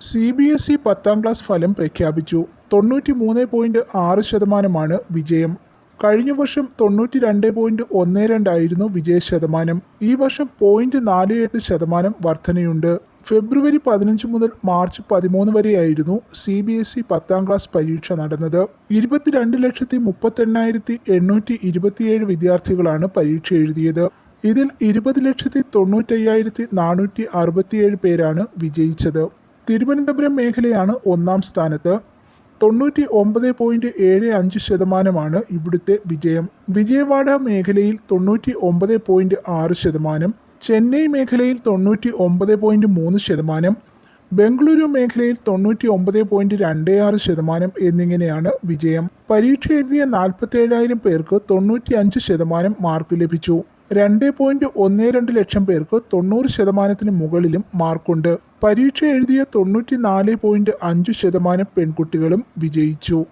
C B S E പത്താം class ഫലം പ്രഖ്യാപിച്ചു. തൊണ്ണൂറ്റി മൂന്ന് പോയിന്റ് ആറ് ശതമാനമാണ് വിജയം. കഴിഞ്ഞ വർഷം തൊണ്ണൂറ്റി രണ്ട് പോയിന്റ് ഒന്ന് രണ്ടായിരുന്നു വിജയ ശതമാനം. ഈ വർഷം പോയിന്റ് നാല് എട്ട് ശതമാനം വർധനയുണ്ട്. ഫെബ്രുവരി പതിനഞ്ച് മുതൽ മാർച്ച് പതിമൂന്ന് വരെയായിരുന്നു സി ബി എസ് ഇ പത്താം ക്ലാസ് പരീക്ഷ നടന്നത്. ഇരുപത്തിരണ്ട് ലക്ഷത്തി മുപ്പത്തെണ്ണായിരത്തി എണ്ണൂറ്റി ഇരുപത്തിയേഴ് വിദ്യാർത്ഥികളാണ് പരീക്ഷ എഴുതിയത്. ഇതിൽ ഇരുപത് ലക്ഷത്തി തൊണ്ണൂറ്റയ്യായിരത്തി നാനൂറ്റി അറുപത്തിയേഴ് പേരാണ് വിജയിച്ചത്. തിരുവനന്തപുരം മേഖലയാണ് ഒന്നാം സ്ഥാനത്ത്. തൊണ്ണൂറ്റി ഒമ്പത് പോയിന്റ് ഏഴ് അഞ്ച് ശതമാനമാണ് ഇവിടുത്തെ വിജയം. വിജയവാഡ മേഖലയിൽ തൊണ്ണൂറ്റി ഒമ്പത് പോയിന്റ് ആറ് ശതമാനം ചെന്നൈ മേഖലയിൽ തൊണ്ണൂറ്റി ഒമ്പത് പോയിന്റ് മൂന്ന് ശതമാനം ബംഗളൂരു മേഖലയിൽ തൊണ്ണൂറ്റി ഒമ്പത് പോയിന്റ് രണ്ട് ആറ് ശതമാനം എന്നിങ്ങനെയാണ് വിജയം. പരീക്ഷ എഴുതിയ നാൽപ്പത്തി ഏഴായിരം പേർക്ക് തൊണ്ണൂറ്റി അഞ്ച് ശതമാനം മാർക്ക് ലഭിച്ചു. രണ്ട് പോയിന്റ് ഒന്ന് രണ്ട് ലക്ഷം പേർക്ക് തൊണ്ണൂറ് ശതമാനത്തിന് മുകളിലും മാർക്കുണ്ട്. പരീക്ഷ എഴുതിയ തൊണ്ണൂറ്റി നാല് പോയിന്റ് അഞ്ച് ശതമാനം പെൺകുട്ടികളും വിജയിച്ചു.